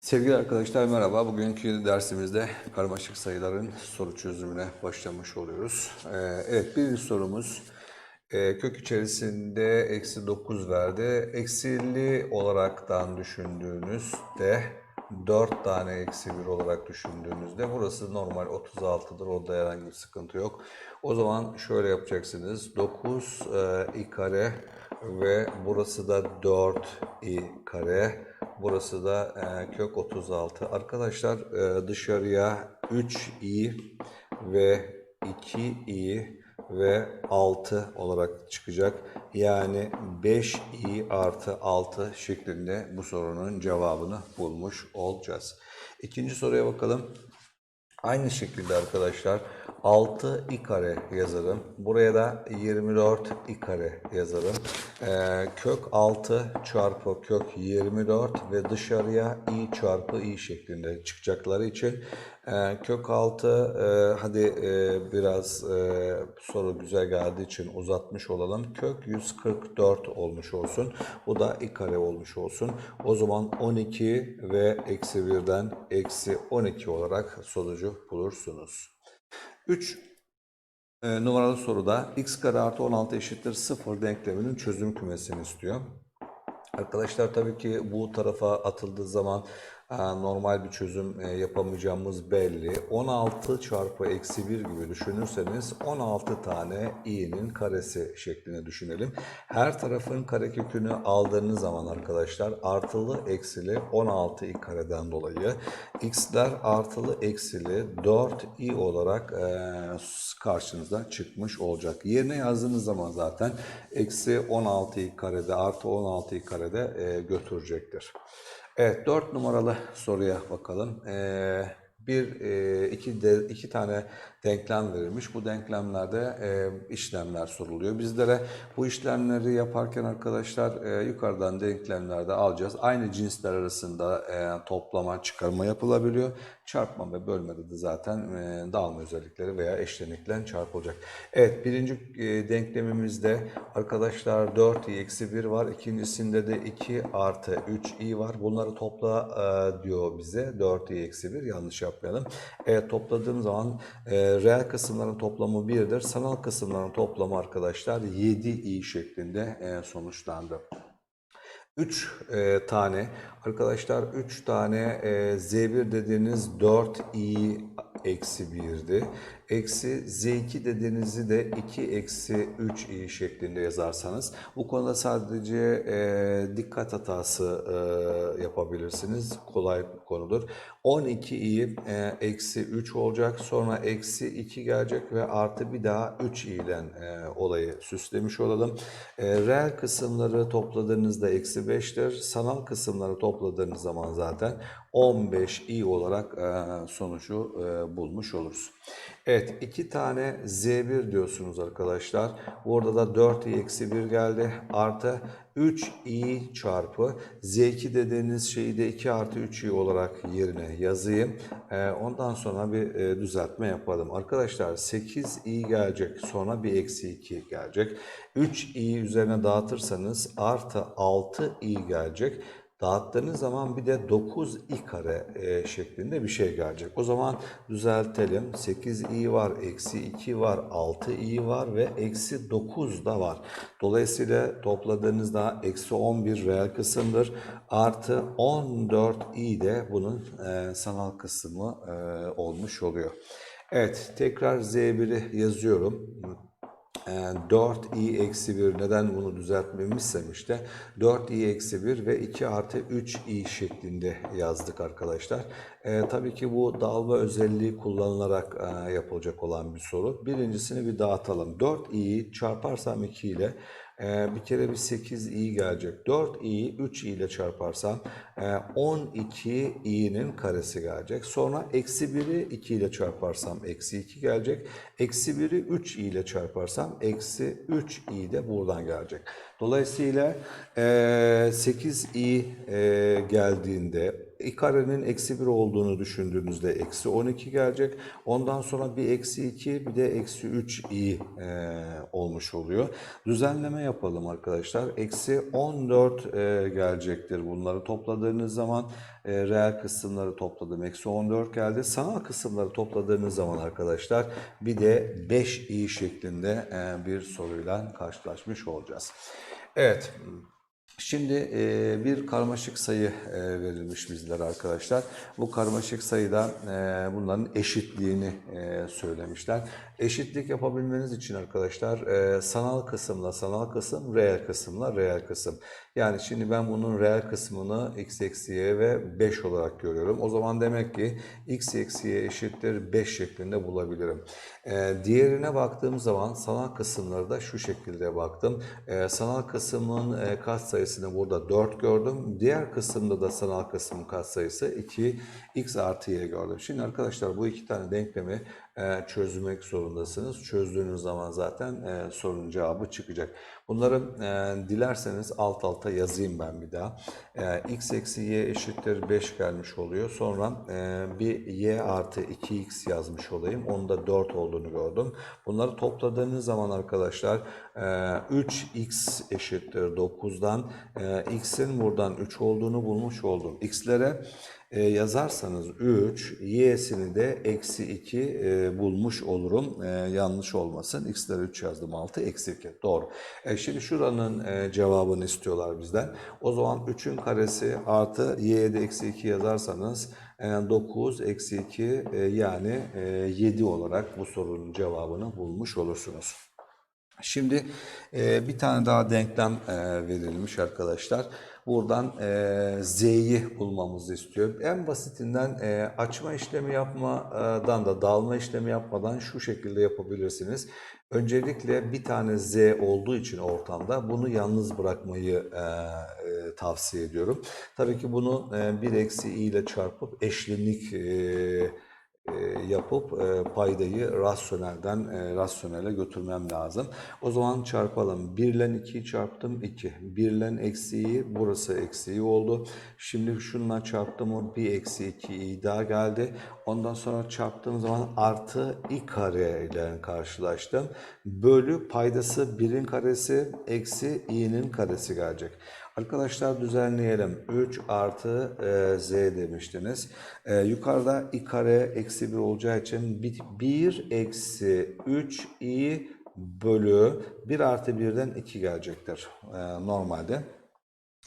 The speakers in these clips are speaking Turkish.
Sevgili arkadaşlar merhaba. Bugünkü dersimizde karmaşık sayıların soru çözümüne başlamış oluyoruz. Ee, evet birinci sorumuz e, kök içerisinde eksi 9 verdi. Eksili olaraktan düşündüğünüzde 4 tane eksi 1 olarak düşündüğünüzde burası normal 36'dır. Orada herhangi bir sıkıntı yok. O zaman şöyle yapacaksınız. 9 e, i kare ve burası da 4 i kare. Burası da e, kök 36. Arkadaşlar e, dışarıya 3i ve 2i ve 6 olarak çıkacak. Yani 5i artı 6 şeklinde bu sorunun cevabını bulmuş olacağız. İkinci soruya bakalım. Aynı şekilde arkadaşlar 6 i kare yazarım. Buraya da 24 i kare yazarım. Ee, kök 6 çarpı kök 24 ve dışarıya i çarpı i şeklinde çıkacakları için e, kök 6 e, hadi e, biraz e, soru güzel geldiği için uzatmış olalım. Kök 144 olmuş olsun. Bu da i kare olmuş olsun. O zaman 12 ve eksi 1'den eksi 12 olarak sonucu bulursunuz. 3 e, numaralı soruda x kare artı 16 eşittir 0 denkleminin çözüm kümesini istiyor. Arkadaşlar tabii ki bu tarafa atıldığı zaman normal bir çözüm e, yapamayacağımız belli. 16 çarpı eksi 1 gibi düşünürseniz 16 tane i'nin karesi şeklinde düşünelim. Her tarafın karekökünü aldığınız zaman arkadaşlar artılı eksili 16 i kareden dolayı x'ler artılı eksili 4 i olarak e, karşınıza çıkmış olacak. Yerine yazdığınız zaman zaten eksi 16 i karede artı 16 i karede e, götürecektir. Evet, 4 numaralı soruya bakalım. Ee, bir, e, iki, de, iki tane denklem verilmiş. Bu denklemlerde e, işlemler soruluyor. Bizlere bu işlemleri yaparken arkadaşlar e, yukarıdan denklemlerde alacağız. Aynı cinsler arasında e, toplama, çıkarma yapılabiliyor. Çarpma ve bölmede de zaten e, dağılma özellikleri veya eşleniklen çarpılacak. Evet, birinci e, denklemimizde arkadaşlar 4i eksi 1 var. İkincisinde de 2 artı 3i var. Bunları topla e, diyor bize. 4i eksi 1 yanlış yapmayalım. Evet, topladığım zaman e, reel kısımların toplamı 1'dir. Sanal kısımların toplamı arkadaşlar 7i şeklinde e, sonuçlandı. 3 e, tane arkadaşlar 3 tane e, z1 dediğiniz 4i eksi 1'di. Eksi z2 dediğinizi de 2 eksi 3i şeklinde yazarsanız bu konuda sadece e, dikkat hatası e, yapabilirsiniz. Kolay bir konudur. 12i e, eksi 3 olacak. Sonra eksi 2 gelecek ve artı bir daha 3 i ile e, olayı süslemiş olalım. E, reel kısımları topladığınızda eksi 5'tir. Sanal kısımları topladığınız zaman zaten 15i olarak e, sonucu e, bulmuş oluruz. Evet iki tane z1 diyorsunuz arkadaşlar. Burada da 4i eksi 1 geldi. Artı 3i çarpı z2 dediğiniz şeyi de 2 artı 3i olarak yerine yazayım. E, ondan sonra bir düzeltme yapalım. Arkadaşlar 8i gelecek. Sonra bir eksi 2 gelecek. 3i üzerine dağıtırsanız artı 6i gelecek. Dağıttığınız zaman bir de 9i kare e, şeklinde bir şey gelecek. O zaman düzeltelim. 8i var, eksi 2 var, 6i var ve eksi 9 da var. Dolayısıyla topladığınızda eksi 11 reel kısımdır. Artı 14i de bunun e, sanal kısmı e, olmuş oluyor. Evet tekrar z1'i yazıyorum. 4i eksi 1 neden bunu düzeltmemişsem işte 4i eksi 1 ve 2 artı 3i şeklinde yazdık arkadaşlar. E, tabii ki bu dağılma özelliği kullanılarak e, yapılacak olan bir soru. Birincisini bir dağıtalım. 4i'yi çarparsam 2 ile e, bir kere bir 8i gelecek. 4i'yi 3i ile çarparsam e, 12i'nin karesi gelecek. Sonra eksi 1'i 2 ile çarparsam eksi 2 gelecek. Eksi 1'i 3i ile çarparsam eksi 3i de buradan gelecek. Dolayısıyla e, 8i e, geldiğinde i karenin eksi 1 olduğunu düşündüğünüzde eksi 12 gelecek. Ondan sonra bir eksi 2 bir de eksi 3 i e, olmuş oluyor. Düzenleme yapalım arkadaşlar. Eksi 14 e, gelecektir bunları topladığınız zaman. E, reel kısımları topladım. Eksi 14 geldi. Sanal kısımları topladığınız zaman arkadaşlar bir de 5 i şeklinde e, bir soruyla karşılaşmış olacağız. Evet. Şimdi e, bir karmaşık sayı e, verilmiş bizlere arkadaşlar. Bu karmaşık sayıda e, bunların eşitliğini söylemişler. Eşitlik yapabilmeniz için arkadaşlar sanal kısımla sanal kısım, reel kısımla reel kısım. Yani şimdi ben bunun reel kısmını x eksi y ve 5 olarak görüyorum. O zaman demek ki x eksi y eşittir 5 şeklinde bulabilirim. Diğerine baktığım zaman sanal kısımları da şu şekilde baktım. Sanal kısmın e, katsayısını burada 4 gördüm. Diğer kısımda da sanal kısmın katsayısı 2 x artı y gördüm. Şimdi arkadaşlar bu iki tane denklemi çözmek zorundasınız. Çözdüğünüz zaman zaten e, sorunun cevabı çıkacak. Bunları e, dilerseniz alt alta yazayım ben bir daha. E, x eksi y eşittir 5 gelmiş oluyor. Sonra bir y artı 2x yazmış olayım. Onda 4 olduğunu gördüm. Bunları topladığınız zaman arkadaşlar e, 3x eşittir 9'dan e, x'in buradan 3 olduğunu bulmuş oldum. x'lere e, yazarsanız 3, y'sini de eksi 2 e, bulmuş olurum. E, yanlış olmasın. x'lere 3 yazdım 6, eksi 2. Doğru. E, şimdi şuranın e, cevabını istiyorlar bizden. O zaman 3'ün karesi artı y'ye de eksi 2 yazarsanız e, 9 eksi 2 e, yani e, 7 olarak bu sorunun cevabını bulmuş olursunuz. Şimdi e, bir tane daha denklem e, verilmiş arkadaşlar. Buradan e, z'yi bulmamızı istiyor. En basitinden e, açma işlemi yapmadan da dağılma işlemi yapmadan şu şekilde yapabilirsiniz. Öncelikle bir tane z olduğu için ortamda bunu yalnız bırakmayı e, tavsiye ediyorum. Tabii ki bunu e, 1 eksi i ile çarpıp eşlenik e, yapıp e, paydayı rasyonelden e, rasyonele götürmem lazım. O zaman çarpalım. 1 ile 2'yi çarptım 2. 1 ile eksiği burası eksiği oldu. Şimdi şununla çarptım o bir eksi 2 i daha geldi. Ondan sonra çarptığım zaman artı i kare ile karşılaştım. Bölü paydası 1'in karesi eksi i'nin karesi gelecek. Arkadaşlar düzenleyelim. 3 artı e, z demiştiniz. E, yukarıda i kare eksi 1 olacağı için 1 eksi 3 i bölü 1 artı 1'den 2 gelecektir e, normalde.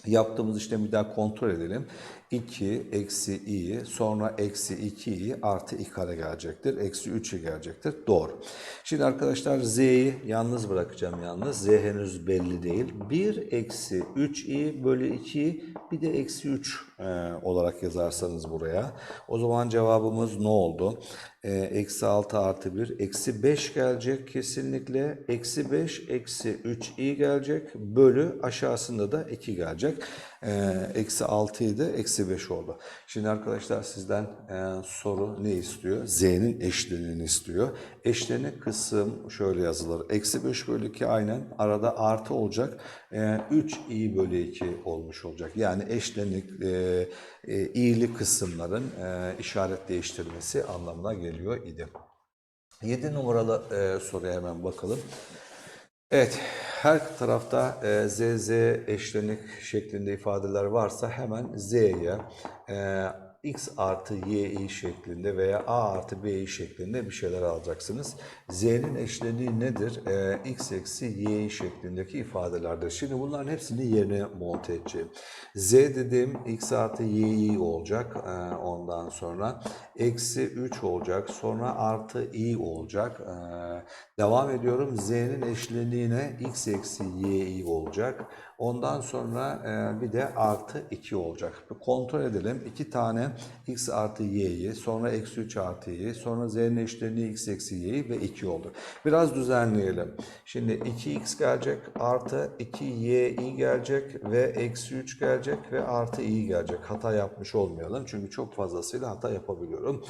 Yaptığımız işlemi bir daha kontrol edelim. 2 eksi i sonra eksi 2 i artı i kare gelecektir. Eksi 3 i gelecektir. Doğru. Şimdi arkadaşlar z'yi yalnız bırakacağım yalnız. z henüz belli değil. 1 eksi 3 i bölü 2 bir de eksi 3 e, olarak yazarsanız buraya. O zaman cevabımız ne oldu? E, eksi 6 artı 1 eksi 5 gelecek kesinlikle. Eksi 5 eksi 3 i gelecek. Bölü aşağısında da 2 gelecek. E, eksi 6 idi eksi 5 oldu. Şimdi arkadaşlar sizden e, soru ne istiyor? Z'nin eşleniğini istiyor. Eşlenik kısım şöyle yazılır. Eksi 5 bölü 2 aynen arada artı olacak. E, 3 i bölü 2 olmuş olacak. Yani eşlenik e, e, i'li kısımların e, işaret değiştirmesi anlamına geliyor idi. 7 numaralı e, soruya hemen bakalım. Evet, her tarafta e, z, z eşlenik şeklinde ifadeler varsa hemen z'ye e, x artı y şeklinde veya a artı b şeklinde bir şeyler alacaksınız. z'nin eşleniği nedir? E, x eksi y şeklindeki ifadelerdir. Şimdi bunların hepsini yerine monte edeceğim. z dediğim x artı y olacak e, ondan sonra. Eksi 3 olacak. Sonra artı i olacak. E, devam ediyorum. z'nin eşleniğine x eksi y olacak. Ondan sonra e, bir de artı 2 olacak. Kontrol edelim. 2 tane x artı y'yi, sonra eksi 3 artı y'yi, sonra z'nin eşleniği x eksi y'yi ve 2 oldu. Biraz düzenleyelim. Şimdi 2x gelecek, artı 2y gelecek ve eksi 3 gelecek ve artı i gelecek. Hata yapmış olmayalım. Çünkü çok fazlasıyla hata yapabiliyorum.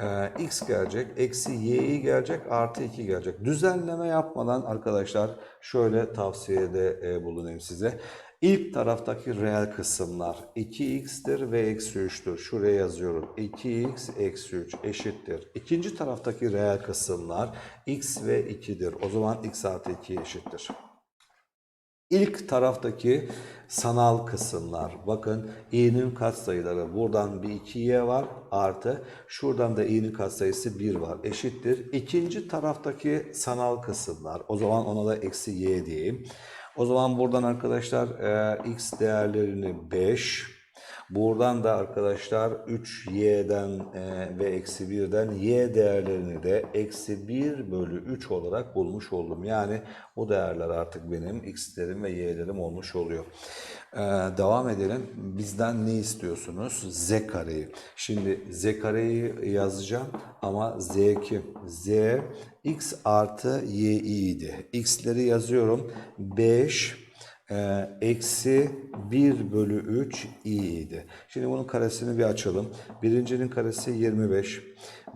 Ee, x gelecek, eksi y gelecek, artı 2 gelecek. Düzenleme yapmadan arkadaşlar şöyle tavsiyede e, bulunayım size. İlk taraftaki reel kısımlar 2x'tir ve eksi 3'tür. Şuraya yazıyorum. 2x eksi 3 eşittir. İkinci taraftaki reel kısımlar x ve 2'dir. O zaman x artı 2 eşittir. İlk taraftaki sanal kısımlar. Bakın i'nin katsayıları. Buradan bir 2y var artı. Şuradan da i'nin katsayısı 1 var. Eşittir. İkinci taraftaki sanal kısımlar. O zaman ona da eksi y diyeyim. O zaman buradan arkadaşlar e, x değerlerini 5. Buradan da arkadaşlar 3y'den e, ve eksi 1'den y değerlerini de eksi 1 bölü 3 olarak bulmuş oldum. Yani bu değerler artık benim x'lerim ve y'lerim olmuş oluyor. E, devam edelim. Bizden ne istiyorsunuz? z kareyi. Şimdi z kareyi yazacağım ama z kim? z x artı y idi. x'leri yazıyorum. 5 ee, eksi 1 bölü 3 i. Şimdi bunun karesini bir açalım. Birincinin karesi 25.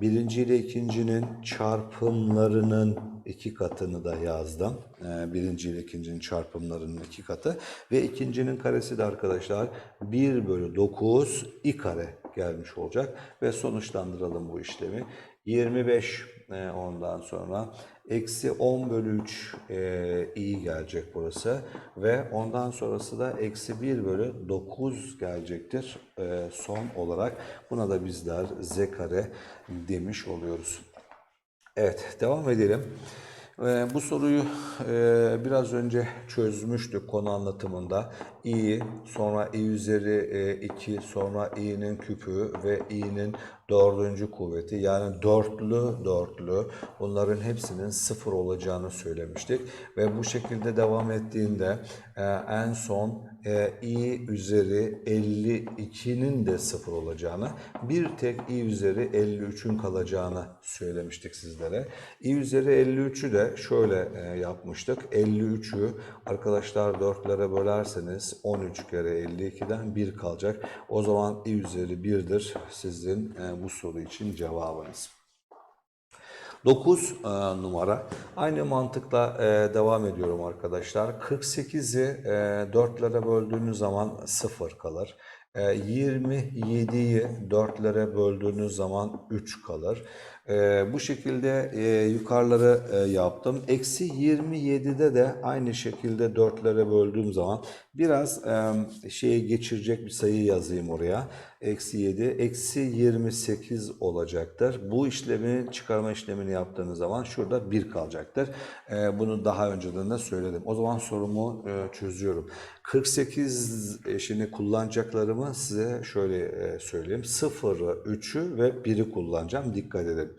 Birinci ile ikincinin çarpımlarının iki katını da yazdım. Ee, birinci ile ikincinin çarpımlarının iki katı. Ve ikincinin karesi de arkadaşlar 1 bölü 9 i kare gelmiş olacak. Ve sonuçlandıralım bu işlemi. 25 e, ondan sonra eksi 10 bölü 3 e, i gelecek burası ve ondan sonrası da eksi 1 bölü 9 gelecektir e, son olarak. Buna da bizler z kare demiş oluyoruz. Evet devam edelim. Ee, bu soruyu e, biraz önce çözmüştük konu anlatımında. i, sonra i üzeri 2, sonra i'nin küpü ve i'nin dördüncü kuvveti yani dörtlü dörtlü bunların hepsinin sıfır olacağını söylemiştik. Ve bu şekilde devam ettiğinde e, en son e, i üzeri 52'nin de sıfır olacağını, bir tek i üzeri 53'ün kalacağını söylemiştik sizlere. i üzeri 53'ü de şöyle e, yapmıştık. 53'ü arkadaşlar 4'lere bölerseniz 13 kere 52'den 1 kalacak. O zaman i üzeri 1'dir sizin e, bu soru için cevabınız. 9 e, numara. Aynı mantıkla e, devam ediyorum arkadaşlar. 48'i e, 4'lere böldüğünüz zaman 0 kalır. E, 27'yi 4'lere böldüğünüz zaman 3 kalır. E, bu şekilde e, yukarıları e, yaptım. Eksi 27'de de aynı şekilde 4'lere böldüğüm zaman biraz e, şeye geçirecek bir sayı yazayım oraya. Eksi 7, eksi 28 olacaktır. Bu işlemi çıkarma işlemini yaptığınız zaman şurada 1 kalacaktır. E, bunu daha önceden de söyledim. O zaman sorumu e, çözüyorum. 48 eşini kullanacaklarımı size şöyle e, söyleyeyim. 0'ı, 3'ü ve 1'i kullanacağım. Dikkat edin.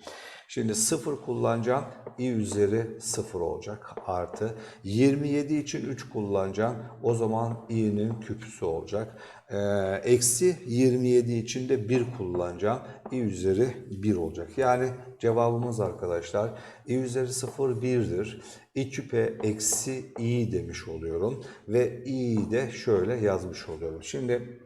Şimdi 0 kullanacağım. i üzeri 0 olacak. Artı 27 için 3 kullanacağım. O zaman i'nin küpüsü olacak. Ee, eksi 27 için de 1 kullanacağım. i üzeri 1 olacak. Yani cevabımız arkadaşlar i üzeri 0 1'dir. i küpe eksi i demiş oluyorum. Ve i'yi de şöyle yazmış oluyorum. Şimdi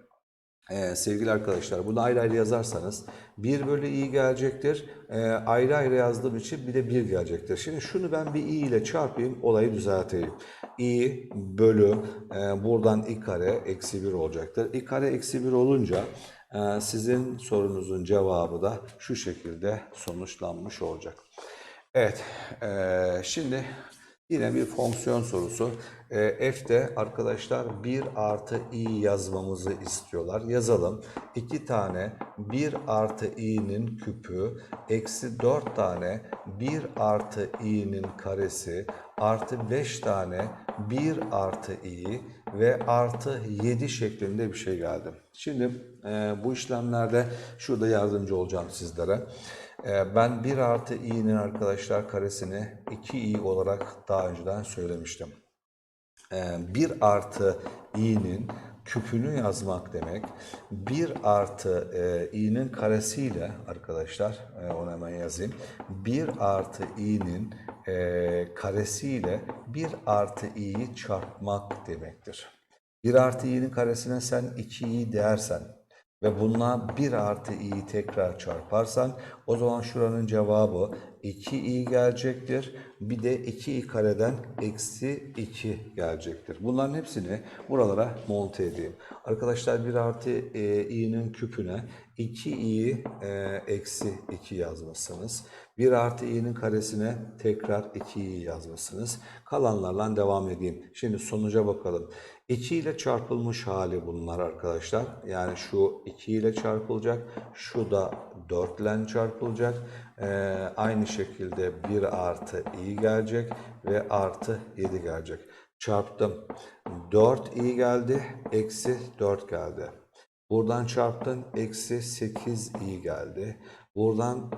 ee, sevgili arkadaşlar bunu ayrı ayrı yazarsanız 1 bölü i gelecektir. Ee, ayrı ayrı yazdığım için bir de 1 gelecektir. Şimdi şunu ben bir i ile çarpayım olayı düzelteyim. i bölü e, buradan i kare eksi 1 olacaktır. i kare eksi 1 olunca e, sizin sorunuzun cevabı da şu şekilde sonuçlanmış olacak. Evet e, şimdi Yine bir fonksiyon sorusu. E, F'de arkadaşlar 1 artı i yazmamızı istiyorlar. Yazalım. 2 tane 1 artı i'nin küpü eksi 4 tane 1 artı i'nin karesi artı 5 tane 1 artı i ve artı 7 şeklinde bir şey geldi. Şimdi e, bu işlemlerde şurada yardımcı olacağım sizlere. Ee, ben 1 artı i'nin arkadaşlar karesini 2i olarak daha önceden söylemiştim. 1 ee, artı i'nin küpünü yazmak demek. 1 artı e, i'nin karesiyle arkadaşlar e, onu hemen yazayım. 1 artı i'nin e, karesiyle 1 artı i'yi çarpmak demektir. 1 artı i'nin karesine sen 2i dersen ve bununla 1 artı i'yi tekrar çarparsan o zaman şuranın cevabı 2i gelecektir. Bir de 2i kareden eksi 2 gelecektir. Bunların hepsini buralara monte edeyim. Arkadaşlar 1 artı e, i'nin küpüne 2i e, eksi 2 yazmışsınız. 1 artı i'nin karesine tekrar 2i yazmışsınız. Kalanlarla devam edeyim. Şimdi sonuca bakalım. 2 ile çarpılmış hali bunlar arkadaşlar. Yani şu 2 ile çarpılacak. Şu da 4 ile çarpılacak. Ee, aynı şekilde 1 artı i gelecek ve artı 7 gelecek. Çarptım. 4 i geldi. Eksi 4 geldi. Buradan çarptın. Eksi 8 i geldi. Buradan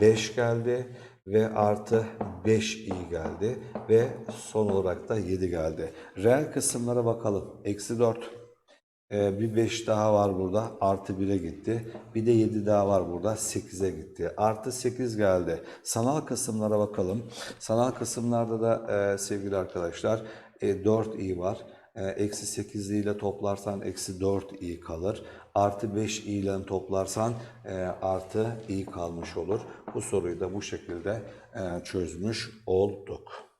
5 geldi ve artı 5 i geldi ve son olarak da 7 geldi. Reel kısımlara bakalım. Eksi 4. Ee, bir 5 daha var burada. Artı 1'e gitti. Bir de 7 daha var burada. 8'e gitti. Artı 8 geldi. Sanal kısımlara bakalım. Sanal kısımlarda da e, sevgili arkadaşlar e, 4 i var. E, Eksi 8 ile toplarsan eksi 4 i kalır. Artı 5 i ile toplarsan e, artı i kalmış olur. Bu soruyu da bu şekilde e, çözmüş olduk.